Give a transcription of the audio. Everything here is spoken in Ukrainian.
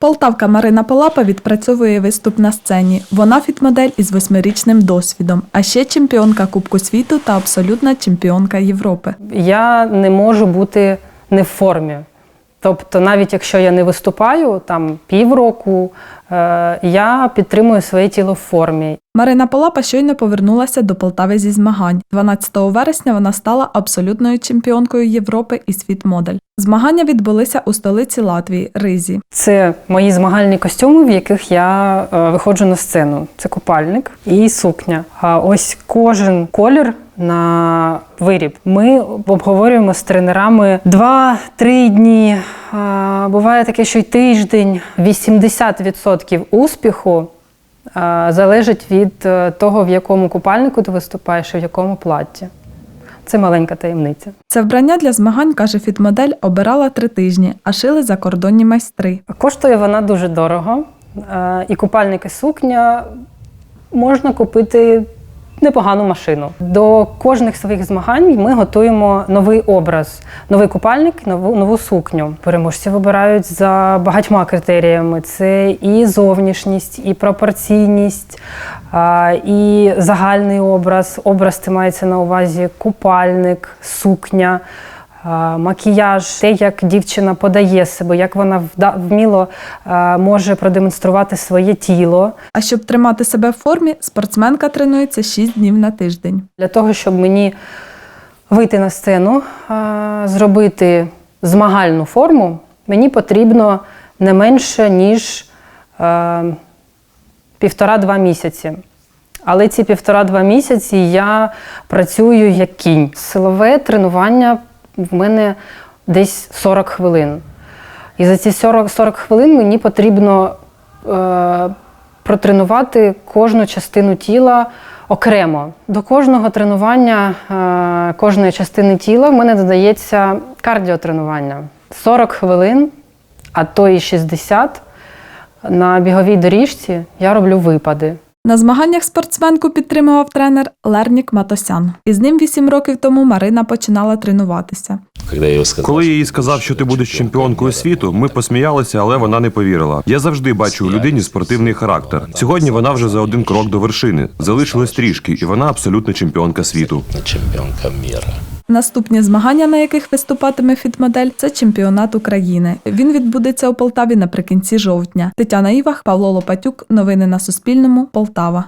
Полтавка Марина Полапа відпрацьовує виступ на сцені. Вона фітмодель із восьмирічним досвідом, а ще чемпіонка Кубку світу та абсолютна чемпіонка Європи. я не можу бути не в формі. Тобто, навіть якщо я не виступаю там півроку, я підтримую своє тіло в формі. Марина Полапа щойно повернулася до Полтави зі змагань. 12 вересня вона стала абсолютною чемпіонкою Європи і світмодель. Змагання відбулися у столиці Латвії Ризі. Це мої змагальні костюми, в яких я е, виходжу на сцену. Це купальник і сукня. А ось кожен колір на виріб. Ми обговорюємо з тренерами 2-3 дні. Буває таке, що й тиждень. 80% успіху залежить від е, того, в якому купальнику ти виступаєш і в якому платті. Це маленька таємниця. Це вбрання для змагань, каже фітмодель, обирала три тижні, а шили закордонні майстри. Коштує вона дуже дорого. Е, І купальник, і сукня можна купити непогану машину. До кожних своїх змагань ми готуємо новий образ, новий купальник, нову, нову сукню. Переможці вибирають за багатьма критеріями: це і зовнішність, і пропорційність, і загальний образ. Образ це мається на увазі купальник, сукня. Макіяж, те, як дівчина подає себе, як вона вміло може продемонструвати своє тіло. А щоб тримати себе в формі, спортсменка тренується 6 днів на тиждень. Для того, щоб мені вийти на сцену, зробити змагальну форму, мені потрібно не менше, ніж півтора-два місяці. Але ці півтора-два місяці я працюю як кінь. Силове тренування в мене десь 40 хвилин. І за ці 40, 40 хвилин мені потрібно е, протренувати кожну частину тіла окремо. До кожного тренування, е, кожної частини тіла в мене додається кардіотренування. 40 хвилин, а то і 60 на біговій доріжці я роблю випади. На змаганнях спортсменку підтримував тренер Лернік Матосян. Із ним 8 років тому Марина починала тренуватися. Когда я ей Коли я їй сказав, що ти будеш чемпіонкою світу, ми посміялися, але вона не повірила. Я завжди бачу у людині спортивний характер. Сьогодні вона вже за один крок до вершини. Залишилось трішки, і вона абсолютна чемпіонка світу. чемпионка мира. Наступні змагання, на яких виступатиме фітмодель, це чемпіонат України. Він відбудеться у Полтаві наприкінці жовтня. Тетяна Івах, Павло Лопатюк. Новини на Суспільному. Полтава.